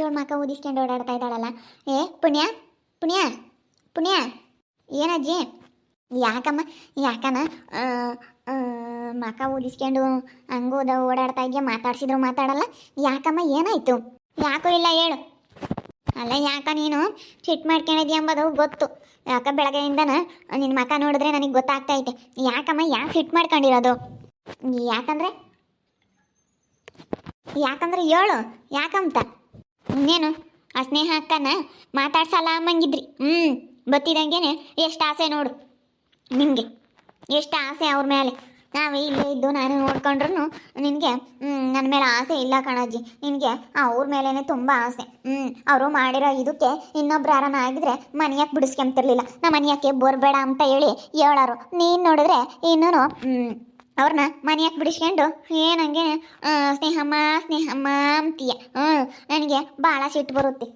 ಇವಳು ಮಕ್ಕ ಊದಿಸ್ಕೊಂಡು ಓಡಾಡ್ತಾ ಇದ್ದಾಳಲ್ಲ. ಏ, ಪುಣ್ಯ ಪುಣ್ಯ ಪುಣ್ಯ. ಏನಜ್ಜಿ ಯಾಕಮ್ಮ, ಯಾಕನ? ಮಕ ಊದಿಸ್ಕೊಂಡು ಹಂಗೋದ ಓಡಾಡ್ತಾ ಇದ್ಯಾ, ಮಾತಾಡ್ಸಿದ್ರು ಮಾತಾಡಲ್ಲ. ಯಾಕಮ್ಮ, ಏನಾಯ್ತು? ಯಾಕೂ ಇಲ್ಲ, ಹೇಳು. ಅಲ್ಲ, ಯಾಕ ನೀನು ಚಿಟ್ ಮಾಡ್ಕೊಂಡಿದ್ಯಾ ಎಂಬುದು ಗೊತ್ತು. ಯಾಕ ಬೆಳಗ್ಗೆಯಿಂದನ ನಿನ್ನ ಮಕ ನೋಡಿದ್ರೆ ನನಗೆ ಗೊತ್ತಾಗ್ತಾ ಐತೆ. ಯಾಕಮ್ಮ, ಯಾಕೆ ಸಿಟ್ ಮಾಡ್ಕೊಂಡಿರೋದು? ಯಾಕಂದ್ರೆ? ಯಾಕಂದ್ರೆ ಹೇಳು, ಯಾಕಂತ? ಇನ್ನೇನು ಆ ಸ್ನೇಹ ಅಕ್ಕನ ಮಾತಾಡ್ಸಲ್ಲ ಅಮ್ಮಂಗಿದ್ರಿ ಹ್ಞೂ ಬತ್ತಿದಂಗೆನೆ ಎಷ್ಟು ಆಸೆ ನೋಡು. ನಿಮಗೆ ಎಷ್ಟು ಆಸೆ ಅವ್ರ ಮೇಲೆ. ನಾವು ಇಲ್ಲೇ ಇದ್ದು ನಾನು ನೋಡ್ಕೊಂಡ್ರು ನಿನಗೆ ನನ್ನ ಮೇಲೆ ಆಸೆ ಇಲ್ಲ ಕಣಜ್ಜಿ. ನಿನಗೆ ಅವ್ರ ಮೇಲೇ ತುಂಬ ಆಸೆ. ಹ್ಞೂ ಅವರು ಮಾಡಿರೋ ಇದಕ್ಕೆ ಇನ್ನೊಬ್ರು ಯಾರನ್ನ ಆಗಿದ್ರೆ ಮನೆಯಾಕೆ ಬಿಡಿಸ್ಕೊಂತಿರ್ಲಿಲ್ಲ. ನಮ್ಮ ಮನೆಯಾಕೆ ಬರಬೇಡ ಅಂತ ಹೇಳಿ ಹೇಳೋರು. ನೀನು ನೋಡಿದ್ರೆ ಇನ್ನೂ ಅವ್ರನ್ನ ಮನೆಯಾಕೆ ಬಿಡಿಸ್ಕೊಂಡು ಏನಂಗೆ ಸ್ನೇಹಮ್ಮ ಸ್ನೇಹಮ್ಮ ಅಂತೀಯ. ಹ್ಞೂ, ನನಗೆ ಭಾಳ ಸಿಟ್ಟು ಬರುತ್ತೆ.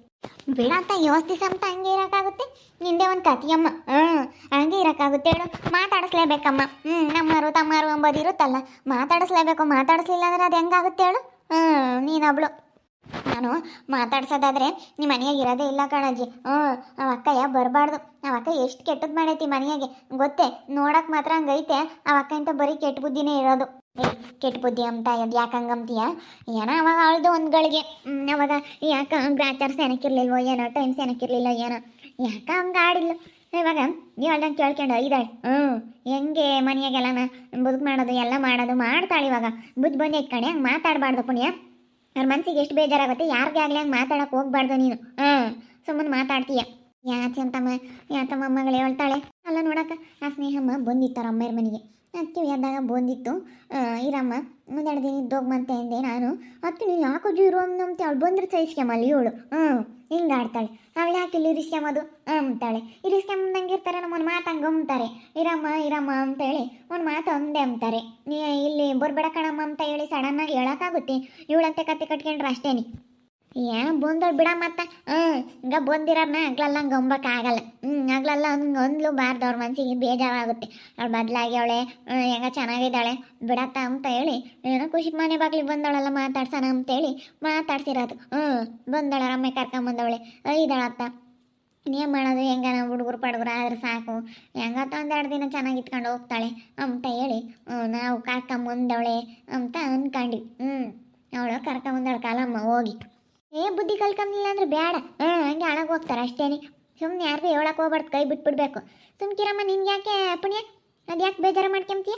ಬೇಡ ಅಂತ ಯೋಚಿಸ ಅಂತ ಹಂಗೆ ಇರೋಕ್ಕಾಗುತ್ತೆ. ನಿಂದೆ ಒಂದು ಕತಿಯಮ್ಮ ಹ್ಞೂ, ಹಂಗೆ ಇರೋಕ್ಕಾಗುತ್ತೆ ಹೇಳು. ಮಾತಾಡಿಸ್ಲೇಬೇಕಮ್ಮ. ಹ್ಞೂ ನಮ್ಮರು ತಮ್ಮರು ಅಂಬೋದು ಇರುತ್ತಲ್ಲ. ಮಾತಾಡಿಸ್ಲೇಬೇಕು, ಮಾತಾಡಿಸ್ಲಿಲ್ಲ ಅಂದ್ರೆ ಅದು ಹೆಂಗಾಗುತ್ತೆ ಹೇಳು. ಹ್ಞೂ, ನೀನೊಬ್ಳು. ನಾನು ಮಾತಾಡ್ಸೋದಾದ್ರೆ ನಿಮ್ಮ ಮನೆಯಾಗ ಇರೋದೇ ಇಲ್ಲ ಕಣಜ್ಜಿ. ಹ್ಞೂ ಆ ಅಕ್ಕಯ್ಯ ಬರಬಾರ್ದು. ಆ ಅಕ್ಕ ಎಷ್ಟು ಕೆಟ್ಟದ್ದು ಮಾಡೈತಿ ಮನೆಯಾಗೆ. ಗೊತ್ತೇ, ನೋಡಕ್ ಮಾತ್ರ ಹಂಗೈತೆ. ಆ ಅಕ್ಕ ಇಂತ ಬರೀ ಕೆಟ್ಟ ಬುದ್ಧಿನೇ ಇರೋದು. ಕೆಟ್ಟ ಬುದ್ಧಿ ಅಂತ ಇದು ಯಾಕೆ ಹಂಗಂತೀಯ ಏನೋ ಅವಾಗ ಅವಳ್ದು ಒಂದು ಗಳಿಗೆ. ಅವಾಗ ಯಾಕೆ ಗ್ರಾಚಾರ್ಸ್ ಏನಕ್ಕಿರ್ಲಿಲ್ವೋ ಏನೋ ಟೈಮ್ಸ್ ಏನಕ್ಕಿರ್ಲಿಲ್ಲ ಏನೋ. ಯಾಕೆ ಹಂಗೆ ಆಡಿಲ್ಲ ಇವಾಗ ನೀವು ಕೇಳ್ಕೊಂಡು ಇದಾಳೆ ಹ್ಞೂ ಹೆಂಗೆ ಮನೆಯಾಗೆಲ್ಲನ ಬದುಕು ಮಾಡೋದು, ಎಲ್ಲ ಮಾಡೋದು ಮಾಡ್ತಾಳೆ ಇವಾಗ. ಬುದ್ಧಿ ಬಂದೈತೆ ಕಣೆ, ಹಂಗೆ ಮಾತಾಡಬಾರ್ದು ಪುಣ್ಯ. ಅವ್ರ ಮನ್ಸಿಗೆ ಎಷ್ಟು ಬೇಜಾರಾಗುತ್ತೆ? ಯಾರಿಗೆ ಆಗಲಿ ಹಂಗೆ ಮಾತಾಡಕ್ಕೆ ಹೋಗ್ಬಾರ್ದು ನೀನು. ಹಾಂ ಸುಮ್ಮನೆ ಮಾತಾಡ್ತೀಯ. ಯಾಚೆ ಅಂತಮ್ಮ, ಯಾತಮ್ಮ ಮಗಳು ಹೇಳ್ತಾಳೆ. ಅಲ್ಲ ನೋಡಕ್ಕ ಆ ಸ್ನೇಹಮ್ಮ ಬಂದಿತ್ತಾರ ಅಮ್ಮರ ಮನೆಗೆ. ಅಕ್ಕಿ ಎದ್ದಾಗ ಬಂದಿತ್ತು. ಇರಮ್ಮ ಒಂದೆರಡು ದಿನ ಇದ್ದೋಗ್ಮಂತೆ ಅಂದೆ ನಾನು. ಅತ್ತಿ ನೀವು ಯಾಕೋ ಜೀರೋ ಅಂತ? ಅವಳು ಬಂದ್ರೆ ಸಹಿಸ್ಕೊಂಬಲ್ಲಿ ಇವಳು. ಹ್ಞೂ ಹಿಂಗೆ ಆಡ್ತಾಳೆ. ಅವಳು ಯಾಕೆ ಇಲ್ಲಿ ಇರಿಸ್ಕೊಂಬೋದು ಅಂತಾಳೆ. ಇರಿಸ್ಕೊಂಬಂದಂಗೆ ಇರ್ತಾರೆ ನಮ್ಮನ್ನು ಮಾತು ಹಂಗೆ ಅಂತಾರೆ ಇರಮ್ಮ ಇರಮ್ಮ ಅಂತೇಳಿ ಒಂದು ಮಾತು ಅಂದೆ ಅಂತಾರೆ ನೀ ಇಲ್ಲಿ ಬರ್ಬೇಡ ಕಣಮ್ಮ ಅಂತ ಹೇಳಿ ಸಡನ್ನಾಗಿ ಹೇಳೋಕ್ಕಾಗುತ್ತೆ ಇವಳಂತೆ ಕತೆ ಕಟ್ಕೊಂಡ್ರೆ ಅಷ್ಟೇನಿ. ಏನೋ ಬಂದಳು ಬಿಡ ಮತ್ತೆ. ಹ್ಞೂ ಹಿಂಗೆ ಬಂದಿರೋರ್ನ ಆಗ್ಲಲ್ಲ ಹಂಗೆ ಹೊಂಬಕ್ಕಾಗಲ್ಲ ಹ್ಞೂ ಆಗ್ಲಲ್ಲ ಹಂಗೆ ಹೊಂದ್ಲು ಬಾರ್ದು ಅವ್ರ ಮನಸ್ಸಿಗೆ ಬೇಜಾರಾಗುತ್ತೆ. ಅವ್ಳು ಬದಲಾಗಿ ಅವಳೆ ಹೆಂಗ ಚೆನ್ನಾಗಿದ್ದಾಳೆ, ಬಿಡತ್ತ ಅಂತ ಹೇಳಿ, ಏನೋ ಖುಷಿ ಮನೆ ಬಾಗ್ಲಿಗೆ ಬಂದವಳಲ್ಲ ಮಾತಾಡ್ಸೋಣ ಅಂತೇಳಿ ಮಾತಾಡ್ಸಿರೋದು. ಹ್ಞೂ ಬಂದಳ ರಮ್ಮೆ ಕರ್ಕೊಂಬಂದವಳೆ ಇದ್ದಾಳತ್ತ ಏನು ಮಾಡೋದು, ಹೆಂಗ ನಾವು ಹುಡುಗರು ಪಡುಗರು ಆದ್ರೆ ಸಾಕು. ಹೆಂಗತ್ತ ಒಂದೆರಡು ದಿನ ಚೆನ್ನಾಗಿ ಇಟ್ಕೊಂಡು ಹೋಗ್ತಾಳೆ ಅಂತ ಹೇಳಿ ಹ್ಞೂ ನಾವು ಕರ್ಕೊಂಬಂದವಳೆ ಅಂತ ಅಂದ್ಕೊಂಡ್ವಿ ಹ್ಞೂ ಅವಳು ಕರ್ಕೊಂಬಂದವಳು ಕಾಲಮ್ಮ, ಹೋಗಿ. ಏ, ಬುದ್ಧಿ ಕಲ್ಕಂದಿಲ್ಲ ಅಂದ್ರೆ ಬೇಡ ಹ್ಞೂ ಹಂಗೆ ಹಣಗೆ ಹೋಗ್ತಾರೆ ಅಷ್ಟೇನೆ ಸುಮ್ಮನೆ ಯಾರಿಗೂ ಹೇಳಕ್ಕೆ ಹೋಗ್ಬಾರ್ದು, ಕೈ ಬಿಟ್ಬಿಡ್ಬೇಕು. ಸುಮ್ಕಿರಮ್ಮ ನಿನ್ಗೆ ಯಾಕೆ ಪುಣ್ಯ? ಅದು ಯಾಕೆ ಬೇಜಾರು ಮಾಡ್ಕೊಂತೀಯ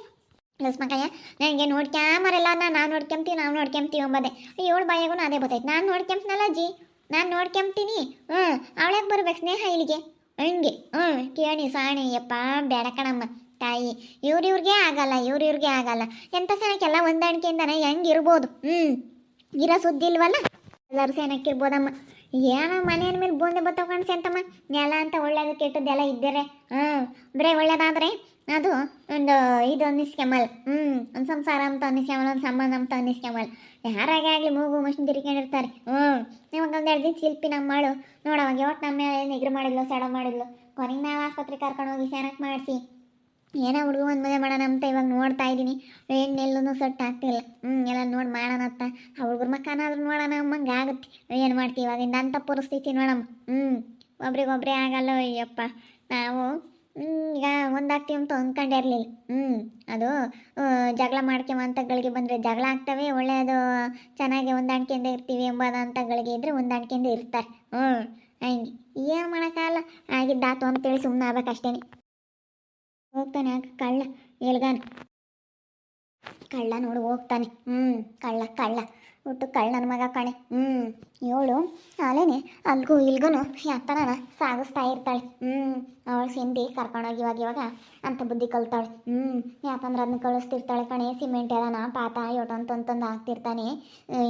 ಲಸ್ಮಕಯ್ಯ ನನಗೆ ನೋಡ್ಕ್ಯಾಮರೆಲ್ಲ ನಾನು ನೋಡ್ಕೊಂತೀವಿ ನಾವು ನೋಡ್ಕೊಂತೀವಿ ಅಂಬದೆ. ಏಳು ಬಾಯಾಗೂ ಅದೇ ಬರ್ತೈತೆ ನಾನು ನೋಡ್ಕೊಂತೀನಲ್ಲ ಅಜ್ಜಿ? ನಾನು ನೋಡ್ಕೊಂತೀನಿ ಹ್ಞೂ ಅವಳಾಗ ಬರ್ಬೇಕು ಸ್ನೇಹ ಇಲ್ಲಿಗೆ? ಹಂಗೆ. ಹ್ಞೂ ಕೇಳಿ ಸಾಣಿ, ಯಪ್ಪ ಬೇಡ ಕಣಮ್ಮ, ತಾಯಿ. ಇವ್ರ ಇವ್ರಿಗೆ ಆಗಲ್ಲ ಇವ್ರ ಇವ್ರಿಗೆ ಆಗಲ್ಲ. ಎಂಥ ಸನಕ್ಕೆಲ್ಲ ಹೊಂದಾಣಿಕೆಯಿಂದನೇ ಹೆಂಗೆ ಇರ್ಬೋದು ಹ್ಞೂ ಇರೋ ಸುದ್ದಿ ಇಲ್ವಲ್ಲ ಎಲ್ಲರೂ ಸೇನಕ್ಕಿರ್ಬೋದಮ್ಮ. ಏನೋ ಮನೆಯ ಮೇಲೆ ಬೂಂದೆ ಬತ್ತಾವ ಕಾಣಿಸಿ ಅಂತಮ್ಮ. ನೆಲ ಅಂತ ಒಳ್ಳೇದು ಕೆಟ್ಟದ್ದೆಲ್ಲ ಇದ್ದರೆ ಹ್ಞೂ ಬರೀ ಒಳ್ಳೇದಾದ್ರೆ ಅದು ಒಂದು ಇದು ಅನ್ನಿಸ್ಕೆಮಲ್. ಹ್ಞೂ ಒಂದು ಸಂಸಾರ ಅಂತ ಅನ್ನಿಸ್ಕೆಮಲ್, ಒಂದು ಸಂಬಂಧ ಅಂತ ಅನ್ನಿಸ್ಕೆಮಲ್. ಯಾರಾಗೆ ಆಗಲಿ ಮೂಗು ಮಷಿನ್ ತಿರ್ಕೊಂಡಿರ್ತಾರೆ. ಹ್ಞೂ ನಿಮಗೆ ಒಂದು ಎರಡು ದಿನ ಶಿಲ್ಪಿ ನಮ್ಮ ಮಾಡು ನೋಡವಾಗ ಯಾವತ್ತು ನಮ್ಮ ಮೇಲೆ ನಿಗ್ರು ಮಾಡಿದ್ಲು ಸಡ ಮಾಡಿದ್ಲು. ಕೊನೆಗೆ ನಾವು ಆಸ್ಪತ್ರೆ ಕರ್ಕೊಂಡು ಹೋಗಿ ಸೇನಕ್ಕೆ ಮಾಡಿಸಿ. ಏನೋ ಹುಡುಗ ಒಂದು ಮದುವೆ ಮಾಡೋಣ ಅಂತ ಇವಾಗ ನೋಡ್ತಾ ಇದ್ದೀನಿ. ಹೆಣ್ಣೆಲ್ಲೂ ಸೆಟ್ ಆಗ್ತಿಲ್ಲ. ಹ್ಞೂ ಎಲ್ಲ ನೋಡಿ ಮಾಡೋಣ ಅಂತ. ಆ ಹುಡುಗರ ಮಕ್ಕನಾದ್ರೂ ನೋಡೋಣ ಅಮ್ಮಂಗೆ ಆಗುತ್ತೆ. ಏನು ಮಾಡ್ತೀವಿ ಇವಾಗಿಂದ ಅಂಥ ಪರಿಸ್ಥಿತಿ ನೋಡಮ್ಮ. ಹ್ಞೂ ಒಬ್ರಿಗೊಬ್ರೇ ಆಗಲ್ಲ ಅಯ್ಯಪ್ಪ. ನಾವು ಈಗ ಒಂದಾಗ್ತೀವಿ ಅಂತ ಅಂದ್ಕೊಂಡಿರ್ಲಿಲ್ಲ ಹ್ಞೂ ಅದು ಜಗಳ ಮಾಡ್ಕುವಂತ ಗಳಿಗೆ ಬಂದರೆ ಜಗಳ ಆಗ್ತವೆ, ಒಳ್ಳೆಯದು, ಚೆನ್ನಾಗಿ ಹೊಂದಾಣಿಕೆಯಿಂದ ಇರ್ತೀವಿ ಎಂಬುದಂತಗಳಿಗೆ ಇದ್ದರೆ ಹೊಂದಾಣಿಕೆಯಿಂದ ಇರ್ತಾರೆ. ಹ್ಞೂ ಹಂಗೆ. ಏನು ಮಾಡೋಕ್ಕಾಗಲ್ಲ. ಆಗಿದ್ದಾತು ಅಂತೇಳಿ ಸುಮ್ಮನೆ ಆಗ್ಬೇಕಷ್ಟೇನೆ. ಹೋಗ್ತಾನೆ ಕಳ್ಳ, ಎಲ್ಗಾನ. ಕಳ್ಳ ನೋಡು, ಹೋಗ್ತಾನೆ. ಹ್ಞೂ ಕಳ್ಳ ಕಳ್ಳ. ಒಟ್ಟು ಕಳ್ಳನ ಮಗ ಕಣೆ. ಹ್ಞೂ ಇವಳು ಅಲೇನೆ ಅಲ್ಗೂ ಇಲ್ಗೂ ಯಾತನ ಸಾಗಿಸ್ತಾ ಇರ್ತಾಳೆ. ಹ್ಞೂ ಅವಳು ಸಿಂಧಿ ಕರ್ಕೊಂಡೋಗಿ ಇವಾಗ ಇವಾಗ ಅಂತ ಬುದ್ಧಿ ಕಲ್ತಾಳೆ. ಹ್ಞೂ ಯಾಕಂದ್ರೆ ಅದನ್ನ ಕಳಿಸ್ತಿರ್ತಾಳೆ ಕಣೆ, ಸಿಮೆಂಟ್ ಎಲ್ಲನ ಪಾತ ಯೋಟಂತಂತಂದು ಹಾಕ್ತಿರ್ತಾನೆ.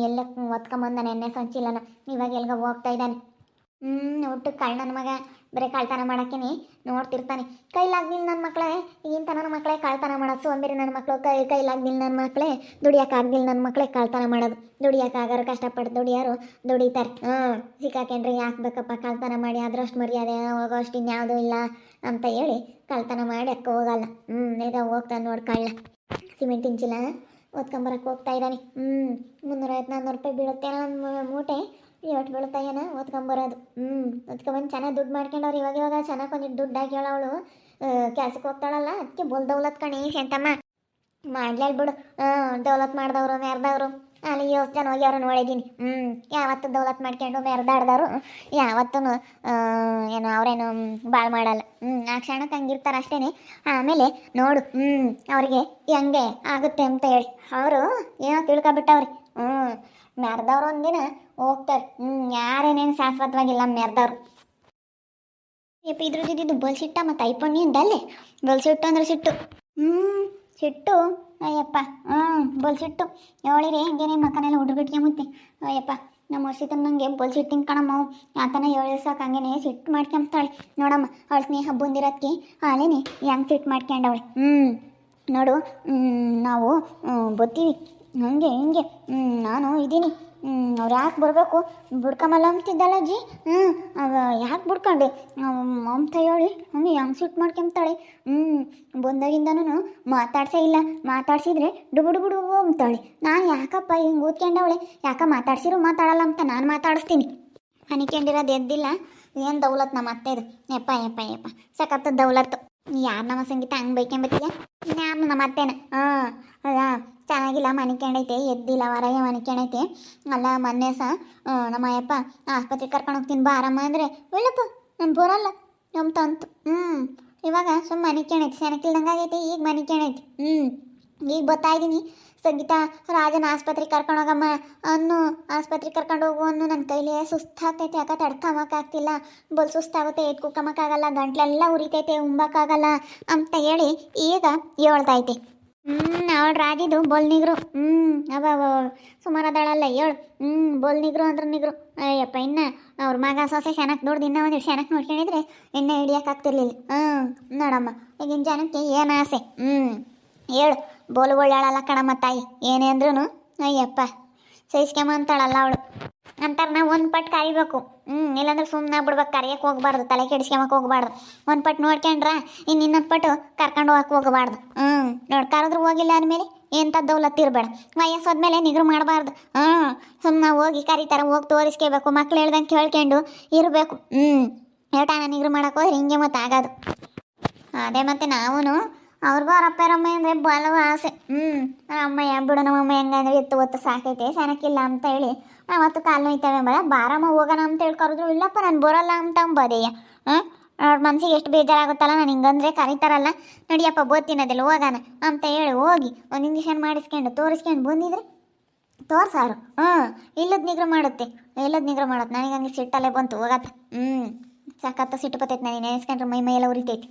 ಎಲ್ಲ ಒತ್ಕೊಂಬಂದ ನೆನ್ನೆ ಸಂಚಿಲ್ಲನ ಇವಾಗ ಎಲ್ಗ ಹೋಗ್ತಾ ಇದ್ದಾನೆ. ಹ್ಞೂ ಒಟ್ಟು ಕಳ್ಳನ ಮಗ. ಬರೀ ಕಳ್ತನ ಮಾಡೋಕ್ಕೇನೆ ನೋಡ್ತಿರ್ತಾನೆ. ಕೈಲಾಗ್ದಿಲ್ಲ ನನ್ನ ಮಕ್ಕಳೇ ಈಗಿನ ನನ್ನ ಮಕ್ಕಳೇ ಕಳ್ತನ ಮಾಡೋದು ಸೋಂಬೇರಿ ನನ್ನ ಮಕ್ಕಳು ಕೈ ಕೈಲಾಗ್ದಿಲ್ಲ ನನ್ನ ಮಕ್ಕಳೇ ದುಡಿಯೋಕ್ಕಾಗ್ದಿಲ್ಲ ನನ್ನ ಮಕ್ಕಳೇ ಕಳ್ತನ ಮಾಡೋದು. ದುಡಿಯೋಕ್ಕಾಗಾರು ಕಷ್ಟಪಟ್ಟು ದುಡಿಯೋರು, ದುಡಿತಾರೆ. ಹಾಂ ಸಿಕ್ಕಾಕೊಂಡ್ರೆ ಯಾಕೆ ಬೇಕಪ್ಪ ಕಳ್ತನ ಮಾಡಿ, ಅದರಷ್ಟು ಮರ್ಯಾದೆ, ಹೋಗೋಷ್ಟು ಇನ್ಯಾವುದೂ ಇಲ್ಲ ಅಂತ ಹೇಳಿ ಕಳ್ತನ ಮಾಡಿ ಅಕ್ಕ ಹೋಗಲ್ಲ. ಹ್ಞೂ ಈಗ ಹೋಗ್ತಾನೆ ನೋಡಿ ಕಳ್ಳ ಸಿಮೆಂಟಿನ ಚೀಲ ಓದ್ಕೊಂಬರಕ್ಕೆ ಹೋಗ್ತಾ ಇದ್ದಾನೆ ಹ್ಞೂ ಮುನ್ನೂರೈವತ್ತು ನಾನ್ನೂರು ರೂಪಾಯಿ ಬೀಳುತ್ತೆ ಮೂಟೆ. ಎಷ್ಟು ಬೀಳ್ತಾಯೇನ ಓದ್ಕೊಂಬರೋದು ಹ್ಞೂ ಓದ್ಕೊಂಬಂದು ಚೆನ್ನಾಗಿ ದುಡ್ಡು ಮಾಡ್ಕೊಂಡವ್ರು ಇವಾಗ ಇವಾಗ ಚೆನ್ನಾಗಿ ಒಂದಿಟ್ಟು ದುಡ್ಡು ಹಾಕ್ಯಾಳ ಅವಳು. ಕೆಲ್ಸಕ್ಕೆ ಹೋಗ್ತಾಳಲ್ಲ ಅದಕ್ಕೆ ಬೊಲ್ ದೌಲತ್ ಕಣಿ ಸೆಂತಮ್ಮ ಮಾಡ್ಲೇ ಬಿಡು. ಹ್ಞೂ ದೌಲತ್ ಮಾಡ್ದವ್ರು ಮೆರ್ದವ್ರು ಅಲ್ಲಿ ಯೋಸ್ ಜನ ಹೋಗಿ ಅವ್ರನ್ನ ನೋಡಿದ್ದೀನಿ ಹ್ಞೂ ಯಾವತ್ತು ದೌಲತ್ ಮಾಡ್ಕೊಂಡು ಮೆರೆದಾಡ್ದವ್ರು ಯಾವತ್ತೂ ಏನು ಅವರೇನು ಭಾಳ ಮಾಡಲ್ಲ. ಹ್ಞೂ ಆ ಕ್ಷಣಕ್ಕೆ ಹಂಗಿರ್ತಾರೆ ಅಷ್ಟೇ ಆಮೇಲೆ ನೋಡು ಹ್ಞೂ ಅವ್ರಿಗೆ ಹೆಂಗೆ ಆಗುತ್ತೆ ಅಂತ ಹೇಳಿ. ಅವರು ಏನೋ ತಿಳ್ಕೊಬಿಟ್ಟವ್ರಿ. ಹ್ಞೂ ಮೆರ್ದವ್ರು ಒಂದಿನ ಹೋಗ್ತಾರೆ. ಹ್ಞೂ ಯಾರೇನೇನು ಶಾಶ್ವತವಾಗಿಲ್ಲ ಮೆರ್ದವ್ರು. ಯಪ್ಪ ಇದ್ರದ್ದು ಬಲ್ಸಿಟ್ಟ ಮತ್ತು ಐಫೋನ್ ಅಲ್ಲೇ ಬಲ್ಸಿಟ್ಟು ಅಂದ್ರೆ ಸಿಟ್ಟು. ಹ್ಞೂ ಸಿಟ್ಟು. ಅಯ್ಯಪ್ಪ. ಹ್ಞೂ ಬಲ್ಸಿಟ್ಟು ಹೇಳಿರಿ ಹಂಗೆ ನಿಮ್ಮ ಮಕ್ಕನೆಲ್ಲ ಹುಡುಗಿಟ್ಗೆ ಮುತ್ತಿ. ಅಯ್ಯಪ್ಪ, ನಮ್ಮ ವರ್ಷಿತ ನನಗೆ ಬಲ್ ಸಿಟ್ಟಿಂಗ್ ಕಣಮ್ಮ ಆತನ ಹೇಳಿ ಸಾಕು ಹಂಗೇನೆ ಸಿಟ್ಟು ಮಾಡ್ಕೊಂಬ್ತಾಳೆ ನೋಡಮ್ಮ, ಅವಳ ಸ್ನೇಹ ಬಂದಿರೋದಕ್ಕೆ ಅಲ್ಲೇನೆ ಹೆಂಗೆ ಸಿಟ್ಟು ಮಾಡ್ಕೊಂಡವಳೆ. ಹ್ಞೂ ನೋಡು ನಾವು ಬತ್ತೀವಿ. ಹಂಗೆ, ಹಿಂಗೆ. ನಾನು ಇದ್ದೀನಿ ಅವ್ರು ಯಾಕೆ ಬರಬೇಕು? ಬುಡ್ಕಮಲ್ಲ ಅಂತಿದ್ದಲ್ಲ ಅಜ್ಜಿ? ಹ್ಞೂ ಯಾಕೆ ಬಿಡ್ಕೊಂಡೆ? ಅಂತ ಹೇಳಿ, ಹಂಗೆ ಹೆಂಗೆ ಸಿಟ್ಟು ಮಾಡ್ಕೊಂತಾಳೆ ಹ್ಞೂ ಬಂದಾಗಿಂದನೂ ಮಾತಾಡ್ಸೇ ಇಲ್ಲ. ಮಾತಾಡ್ಸಿದ್ರೆ ಡುಬು ಡುಬು ಡುಬು ಅಂತಾಳೆ ನಾನು ಯಾಕಪ್ಪ ಹಿಂಗೆ ಓದ್ಕೊಂಡವಳೆ? ಯಾಕ ಮಾತಾಡ್ಸಿರು ಮಾತಾಡಲ್ಲ ಅಂತ ನಾನು ಮಾತಾಡಿಸ್ತೀನಿ. ಅನಿಕೊಂಡಿರೋದು ಎದ್ದಿಲ್ಲ. ಏನು ದೌಲತ್ ನಮ್ಮ ಅತ್ತೆದು? ಯಪ್ಪ ಯಪ್ಪ ಯಪ್ಪ. ಸಕತ್ತ ದೌಲತ್ತು. ಯಾರು ನಮ್ಮ ಸಂಗೀತ ಹಂಗೆ ಬೈಕೊಂಬತ್ತೀಯ ಯಾರು ನಮ್ಮ ಅತ್ತೆನ? ಹಾಂ ಚೆನ್ನಾಗಿಲ್ಲ ಮನಿಕೊಂಡೈತೆ ಎದ್ದಿಲ್ಲ ಹೊರಗೆ ಮನಿಕೊಂಡೈತೆ ಅಲ್ಲ, ಮೊನ್ನೆ ಸಹ ನಮ್ಮ ಅಯ್ಯಪ್ಪ ಆಸ್ಪತ್ರೆಗೆ ಕರ್ಕೊಂಡು ಹೋಗ್ತೀನಿ ಬಾ ಆರಾಮ ಅಂದರೆ, ಇಲ್ಲಪ್ಪ, ನಾನು ಬರಲ್ಲ ನಮ್ಮ ತಂತು. ಹ್ಞೂ ಇವಾಗ ಸುಮ್ಮನೆ ಮನಿಕೊಂಡೈತಿ ಸೆಣಕಿಲ್ದಂಗೆ ಆಗೈತೆ, ಈಗ ಮನಿಕೊಂಡೈತಿ ಹ್ಞೂ ಈಗ ಇದ್ದೀನಿ ಸಂಗೀತ, ರಾಜನ ಆಸ್ಪತ್ರೆಗೆ ಕರ್ಕೊಂಡು ಹೋಗಮ್ಮ. ಅನ್ನು ಆಸ್ಪತ್ರೆಗೆ ಕರ್ಕೊಂಡು ಹೋಗು ಅನ್ನು ನನ್ನ ಕೈಲಿ ಸುಸ್ತಾಗ್ತೈತೆ, ಯಾಕೆ ತಡ್ಕೊಂಬಕ್ಕಾಗ್ತಿಲ್ಲ ಬಲ್ ಸುಸ್ತಾಗುತ್ತೆ ಎದ್ದು ಕುಕ್ಕಮಕ್ಕಾಗಲ್ಲ, ಗಂಟ್ಲೆಲ್ಲ ಉರಿತೈತೆ, ಉಂಬಕ್ಕಾಗಲ್ಲ ಅಂತ ಹೇಳಿ ಈಗ ಹೇಳ್ತೈತೆ ಹ್ಞೂ ಅವಳು ರಾಜಿದು ಬೋಲ್ ನಿಗ್ರು. ಹ್ಞೂ ಅವ ಸುಮಾರು ಅದಾಳಲ್ಲ ಹೇಳು ಹ್ಞೂ ಬೋಲ್ ನಿಗ್ರು ಅಂದ್ರೆ ನಿಗ್ರು. ಅಯ್ಯಪ್ಪ, ಇನ್ನ ಅವ್ರ ಮಗ ಸೊಸೆ ಶನಕ್ ನೋಡ್ದು ಇನ್ನೂ ಒಂದು ಶನಕ್ ನೋಡ್ಕೊಂಡಿದ್ರೆ ಎಣ್ಣೆ ಹಿಡಿಯೋಕ್ಕಾಗ್ತಿರ್ಲಿಲ್ಲ ಹ್ಞೂ ನೋಡಮ್ಮ, ಈಗಿನ ಜನಕ್ಕೆ ಏನು ಆಸೆ? ಹ್ಞೂ ಹೇಳು ಬೋಲು ಒಳ್ಳಾಳಲ್ಲ ಕಣಮ್ಮ ತಾಯಿ. ಏನೇ ಅಂದ್ರೂ ಅಯ್ಯಪ್ಪ ಸಹಿಸ್ಕೊಂಬ ಅಂತಾಳಲ್ಲ ಅವಳು. ಅಂತಾರೆ ನಾವು ಒಂದು ಪಟ್ಟು ಕರಿಬೇಕು ಹ್ಞೂ ಇಲ್ಲಾಂದ್ರೆ ಸುಮ್ಮನೆ ಬಿಡ್ಬೇಕು. ಕರಿಯಕ್ಕೆ ಹೋಗ್ಬಾರ್ದು, ತಲೆ ಕೆಡಿಸ್ಕೊಂಬಕ್ಕೆ ಹೋಗ್ಬಾರ್ದು. ಒಂದು ಪಟ್ಟು ನೋಡ್ಕೊಂಡ್ರ ಇನ್ನು ಇನ್ನೊಂದು ಪಟ್ಟು ಕರ್ಕೊಂಡು ಹೋಗಕ್ಕೆ ಹೋಗಬಾರ್ದು. ಹ್ಞೂ ನೋಡಿ ಹೋಗಿಲ್ಲ ಅಂದಮೇಲೆ ಎಂಥ ದೌಲತ್ ಇರಬೇಡ. ಆದಮೇಲೆ ನಿಗ್ರು ಮಾಡಬಾರ್ದು. ಹ್ಞೂ ಸುಮ್ಮನೆ ಹೋಗಿ ಕರಿತಾರೆ ಹೋಗಿ ತೋರಿಸ್ಕೋಬೇಕು. ಮಕ್ಳು ಹೇಳ್ದಂಗೆ ಕೇಳ್ಕೊಂಡು ಇರಬೇಕು. ಹ್ಞೂ ಹೇಳ್ತಾನೆ ನಿಗ್ರು ಮಾಡಕ್ಕೆ ಹೋದ್ರೆ ಹಿಂಗೆ ಮತ್ತೆ ಆಗೋದು. ಅದೇ ಮತ್ತೆ ನಾವು ಅವ್ರಿಗೂ ಅವ್ರ ಅಪ್ಪ ಅಮ್ಮ ಅಂದರೆ ಬಲವ ಆಸೆ. ಹ್ಞೂ ಅಮ್ಮಯ್ಯ ಬಿಡು ನಮ್ಮಮ್ಮ ಹೆಂಗಂದ್ರೆ ಎತ್ತು ಒತ್ತು ಸಾಕೈತೆ ಸನಕ್ಕಿಲ್ಲ ಅಂತ ಹೇಳಿ. ಅವತ್ತು ಕಾಲು ನೋಯ್ತವೆ ಬರ ಬಾರಮ್ಮ, ಹೋಗೋಣ ಅಂತ ಹೇಳಿ ಕರೆದ್ರು ಇಲ್ಲಪ್ಪ, ನಾನು ಬರೋಲ್ಲ ಅಂತ ಅಂಬೋದಯ್ಯ ಹಾಂ? ಅವ್ರ ಮನ್ಸಿಗೆ ಎಷ್ಟು ಬೇಜಾರಾಗುತ್ತಲ್ಲ, ನಾನು ಹಿಂಗಂದ್ರೆ ಕರೀತಾರಲ್ಲ. ನಡಿಯಪ್ಪ ಬೋತಿನದಲ್ಲಿ ಹೋಗೋಣ ಅಂತ ಹೇಳಿ ಹೋಗಿ ಒಂದು ಇಂಜೆಕ್ಷನ್ ಮಾಡಿಸ್ಕೊಂಡು ತೋರಿಸ್ಕೊಂಡು ಬಂದಿದ್ರೆ ತೋರ್ಸಾರು ಹ್ಞೂ ಇಲ್ಲದ ನಿಗ್ರ ಮಾಡುತ್ತೆ. ಇಲ್ಲದ ನಿಗ್ರ ಮಾಡುತ್ತೆ. ನನಗೆ ಹಂಗೆ ಸಿಟ್ಟಲ್ಲೇ ಬಂತು, ಹೋಗತ್ತೆ. ಹ್ಞೂ ಸಾಕತ್ತ ಸಿಟ್ಟು ಬತ್ತೈತೆ ನಾನು ನೆನೆಸ್ಕೊಂಡ್ರೆ ಮೈ ಮೈಯೆಲ್ಲ ಉರಿತೈತಿ.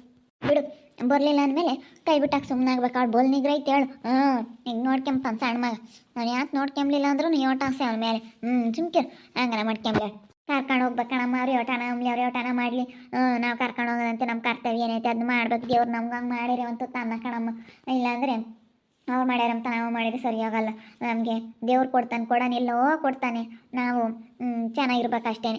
ಬಿಡು, ಬರಲಿಲ್ಲ ಅಂದಮೇಲೆ ಕೈ ಬಿಟ್ಟಾಕ ಸುಮ್ಮನೆ ಆಗ್ಬೇಕು. ಅವ್ಳು ಬೋಲ್ ನಿಗ್ರೈತೆ ಹೇಳು. ಹ್ಞೂ ಹಿಂಗೆ ನೋಡ್ಕೊಂಬ ಸಣ್ಣ ಮಗ. ನಾನು ಯಾಕೆ ನೋಡ್ಕೊಂಬ್ಲಿಲ್ಲ ಅಂದ್ರೂ ನೀ ಓಟ ಆಸೆ ಅವನ ಮೇಲೆ. ಹ್ಞೂ ಸುಮ್ಕಿರು ಹಂಗಾರ ಮಾಡ್ಕೊಂಬ್ಲ. ಕರ್ಕೊಂಡು ಹೋಗ್ಬೇಕಣಮ್ಮ ಅವ್ರು ಯೋಟನ ಅಂಬ್ಲಿ, ಅವ್ರು ಯೋಟನ ಮಾಡಲಿ. ಹ್ಞೂ ನಾವು ಕರ್ಕೊಂಡು ಹೋಗೋದಂತೆ ನಮ್ಮ ಕರ್ತವ್ಯ ಏನೈತೆ ಅದನ್ನ ಮಾಡ್ಬೇಕು ದೇವ್ರು ನಮ್ಗೆ ಹಂಗೆ ಮಾಡಿರಿ ಅಂತ ತನ್ನ ಕಣಮ್ಮ. ಇಲ್ಲಾಂದರೆ ಅವ್ರು ಮಾಡ್ಯಾರಂತ ನಾವು ಮಾಡಿದ್ರೆ ಸರಿ ಹೋಗಲ್ಲ ನಮಗೆ ದೇವ್ರು ಕೊಡ್ತಾನೆ ಕೊಡೋಣ ಇಲ್ಲೋ ಕೊಡ್ತಾನೆ. ನಾವು ಚೆನ್ನಾಗಿರ್ಬೇಕು ಅಷ್ಟೇ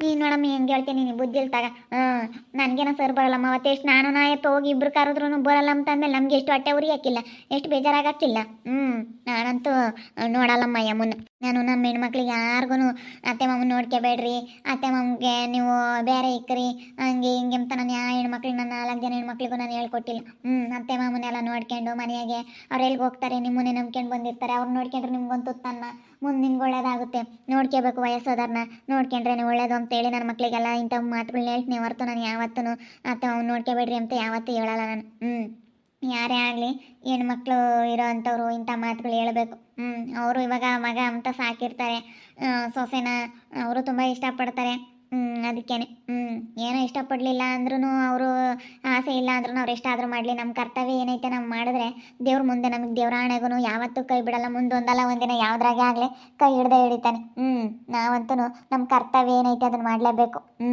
ನೀನು ನೋಡಮ್ಮ ಹೆಂಗೆ ಹೇಳ್ತೀನಿ, ನೀನು ಬುದ್ಧಿ ಇಲ್ತಾಗ ಹ್ಮ್, ನನಗೇನೋ ಸರ್ ಬರಲ್ಲಮ್ಮ ಅವತ್ತೆಷ್ಟು ನಾನು ನಾಯಪ್ಪ ಹೋಗಿ ಇಬ್ರು ಕರೆದ್ರೂ ಬರಲ್ಲ ಅಂತ ಅಂದಮೇಲೆ ನಮ್ಗೆ ಎಷ್ಟು ಹೊಟ್ಟೆ ಉರಿ ಹಾಕಿಲ್ಲ ಎಷ್ಟು ಬೇಜಾರಾಗಕ್ಕಿಲ್ಲ ಹ್ಞೂ ನಾನಂತೂ ನೋಡಲ್ಲಮ್ಮ ಯಮ್ಮನ ನಾನು ನಮ್ಮ ಹೆಣ್ಮಕ್ಳಿಗೆ ಯಾರಿಗೂ ಅತ್ತೆ ಮಾಮನ ನೋಡ್ಕೋಬೇಡ್ರಿ ಅತ್ತೆ ಮಾಮಗೆ ನೀವು ಬೇರೆ ಇಕ್ಕರಿ ಹಂಗೆ ಹಿಂಗೆ ಅಂತ ನಾನು ಯಾವ ಹೆಣ್ಮಕ್ಳಿಗೆ ನನ್ನ ನಾಲ್ಕು ಜನ ಹೆಣ್ಮಕ್ಳಿಗೂ ನಾನು ಹೇಳ್ಕೊಟ್ಟಿಲ್ಲ. ಹ್ಞೂ ಅತ್ತೆ ಮಾಮನೆಲ್ಲ ನೋಡ್ಕೊಂಡು ಮನೆಯಾಗೆ ಅವ್ರು ಎಲ್ಲಿಗೆ ಹೋಗ್ತಾರೆ? ನಿಮ್ಮನ್ನೇ ನಂಬ್ಕೊಂಡು ಬಂದಿರ್ತಾರೆ. ಅವ್ರು ನೋಡ್ಕೊಂಡ್ರೆ ನಿಮ್ಗೊಂದು ತನ್ನ ಮುಂದೆ ನಿಮ್ಗೆ ಒಳ್ಳೇದಾಗುತ್ತೆ ನೋಡ್ಕೋಬೇಕು ವಯಸ್ಸಾದವ್ರನ್ನ ನೋಡ್ಕೊಂಡ್ರೆ ಒಳ್ಳೇದು ಅಂತೇಳಿ ನನ್ನ ಮಕ್ಕಳಿಗೆಲ್ಲ ಇಂಥ ಮಾತುಗಳನ್ನ ಹೇಳ್ತೀನಿ. ಹೊರತು ನಾನು ಯಾವತ್ತೂ ಅತ್ತೆ ಮಾವನ್ನ ನೋಡ್ಕೋಬೇಡ್ರಿ ಅಂತ ಯಾವತ್ತೂ ಹೇಳಲ್ಲ ನಾನು. ಹ್ಞೂ ಯಾರೇ ಆಗಲಿ ಹೆಣ್ಮಕ್ಳು ಇರೋ ಅಂಥವ್ರು ಇಂಥ ಮಾತುಗಳು ಹೇಳಬೇಕು. ಹ್ಞೂ ಅವರು ಇವಾಗ ಮಗ ಅಂತ ಸಾಕಿರ್ತಾರೆ. ಸೊಸೆನ ಅವರು ತುಂಬ ಇಷ್ಟಪಡ್ತಾರೆ. ಹ್ಞೂ ಅದಕ್ಕೇನೆ. ಹ್ಞೂ ಏನೋ ಇಷ್ಟಪಡಲಿಲ್ಲ ಅಂದ್ರೂ ಅವರು ಆಸೆ ಇಲ್ಲ ಅಂದ್ರೂ ಅವ್ರು ಎಷ್ಟಾದರೂ ಮಾಡಲಿ. ನಮ್ಮ ಕರ್ತವ್ಯ ಏನೈತೆ ನಾವು ಮಾಡಿದ್ರೆ ದೇವ್ರ ಮುಂದೆ ನಮಗೆ ದೇವ್ರಾಣೆಗೂ ಯಾವತ್ತೂ ಕೈ ಬಿಡಲ್ಲ. ಮುಂದೊಂದಲ್ಲ, ಒಂದಿನ ಯಾವುದ್ರಾಗೆ ಆಗಲಿ ಕೈ ಹಿಡ್ದೇ ಹಿಡಿತಾನೆ. ಹ್ಞೂ ನಾವಂತೂ ನಮ್ಮ ಕರ್ತವ್ಯ ಏನೈತೆ ಅದನ್ನು ಮಾಡಲೇಬೇಕು. ಹ್ಞೂ